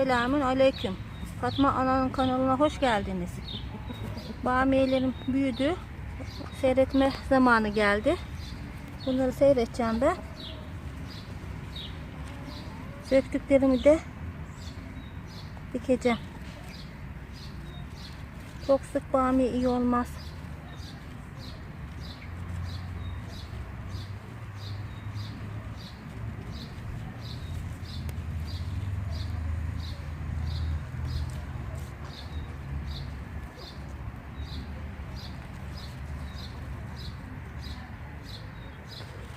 Selamün aleyküm. Fatma Ana'nın kanalına hoş geldiniz. Bamiyelerim büyüdü. Seyretme zamanı geldi. Bunları seyredeceğim ben. Söktüklerimi de dikeceğim. Çok sık bamiye iyi olmaz.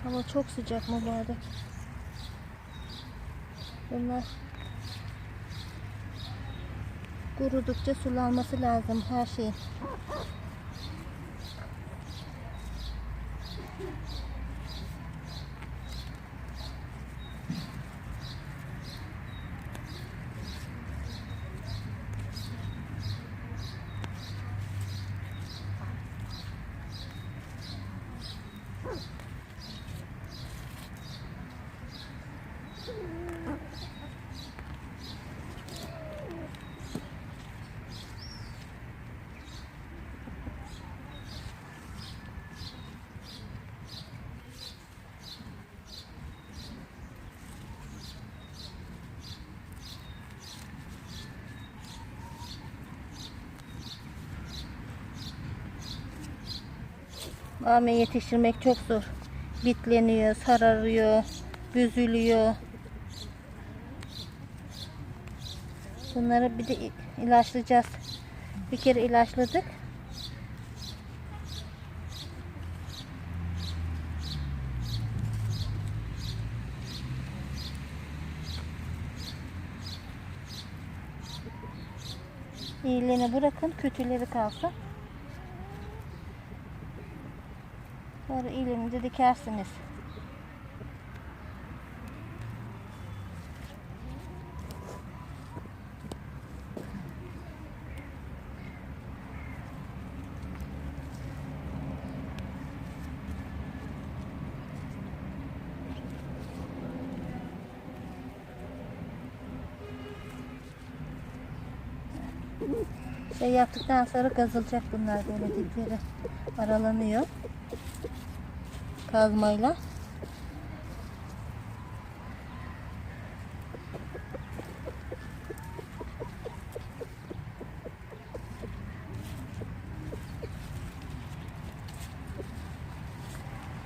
Hava çok sıcak mübarek. Bunlar kurudukça sulanması lazım her şeyin. Bamya yetiştirmek çok zor. Bitleniyor, sararıyor, büzülüyor. Bunları bir de ilaçlayacağız. Bir kere ilaçladık. İyilerini bırakın, kötüleri kalsın. İyilerini de dikersiniz. Şey yaptıktan sonra kazılacak bunlar böyle dipleri aralanıyor kazmayla.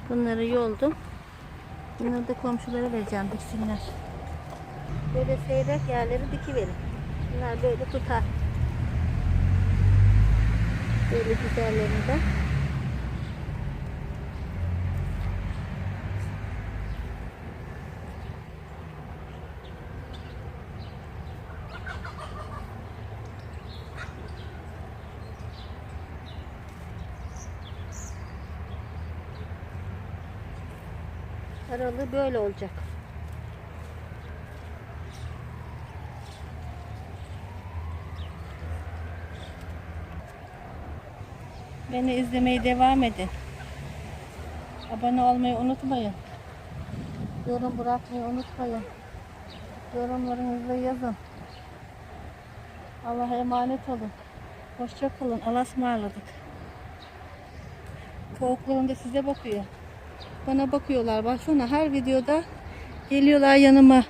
Bunları yoldum. Bunları da komşulara vereceğim diksinler. Böyle seyrek yerleri dikiverin. Bunlar böyle tutar. Böyle güzellerinde. Aralığı böyle olacak. Beni izlemeye devam edin. Abone olmayı unutmayın. Yorum bırakmayı unutmayın. Yorumlarınızı yazın. Allah'a emanet olun. Hoşça kalın. Allah'a ısmarladık. Tavuklarım da size bakıyor. Bana bakıyorlar. Baksana her videoda geliyorlar yanıma.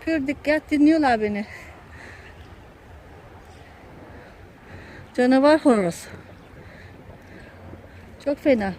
Pür dikkat dinliyorlar beni. Canavar horoz. Çok fena.